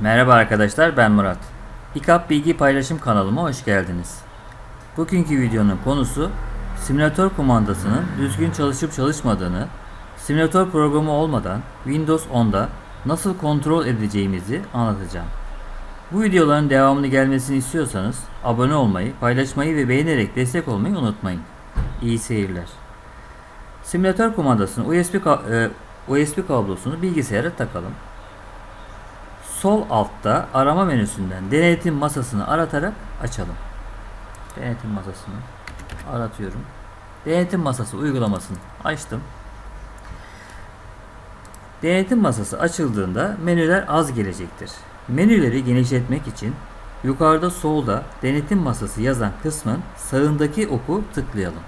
Merhaba arkadaşlar ben Murat. İKAP Bilgi Paylaşım kanalıma hoş geldiniz. Bugünkü videonun konusu simülatör kumandasının düzgün çalışıp çalışmadığını, simülatör programı olmadan Windows 10'da nasıl kontrol edeceğimizi anlatacağım. Bu videoların devamını gelmesini istiyorsanız abone olmayı, paylaşmayı ve beğenerek destek olmayı unutmayın. İyi seyirler. Simülatör kumandasının USB, e, USB kablosunu bilgisayara takalım. Sol altta arama menüsünden denetim masasını aratarak açalım. Denetim masasını aratıyorum. Denetim masası uygulamasını açtım. Denetim masası açıldığında menüler az gelecektir. Menüleri genişletmek için yukarıda solda denetim masası yazan kısmın sağındaki oku tıklayalım.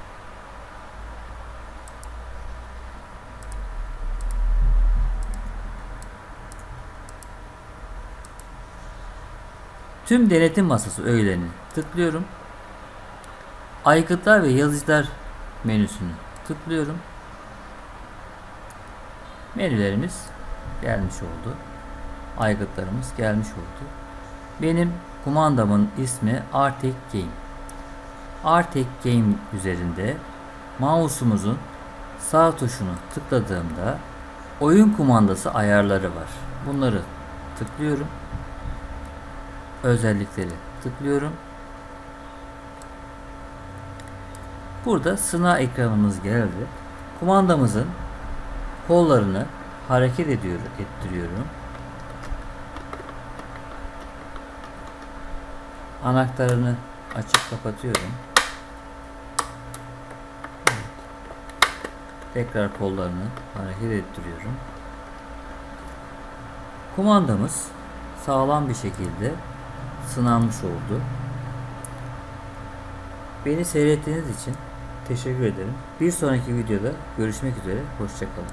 Tüm denetim masası öğelerini tıklıyorum. Aygıtlar ve yazıcılar menüsünü tıklıyorum. Menülerimiz gelmiş oldu. Aygıtlarımız gelmiş oldu. Benim kumandamın ismi Artek Game. Artek Game üzerinde mouse'umuzun sağ tuşunu tıkladığımda oyun kumandası ayarları var. Bunları tıklıyorum özellikleri tıklıyorum. Burada sınav ekranımız geldi. Kumandamızın kollarını hareket ediyor, ettiriyorum. Anahtarını açıp kapatıyorum. Tekrar kollarını hareket ettiriyorum. Kumandamız sağlam bir şekilde sınanmış oldu. Beni seyrettiğiniz için teşekkür ederim. Bir sonraki videoda görüşmek üzere. Hoşçakalın.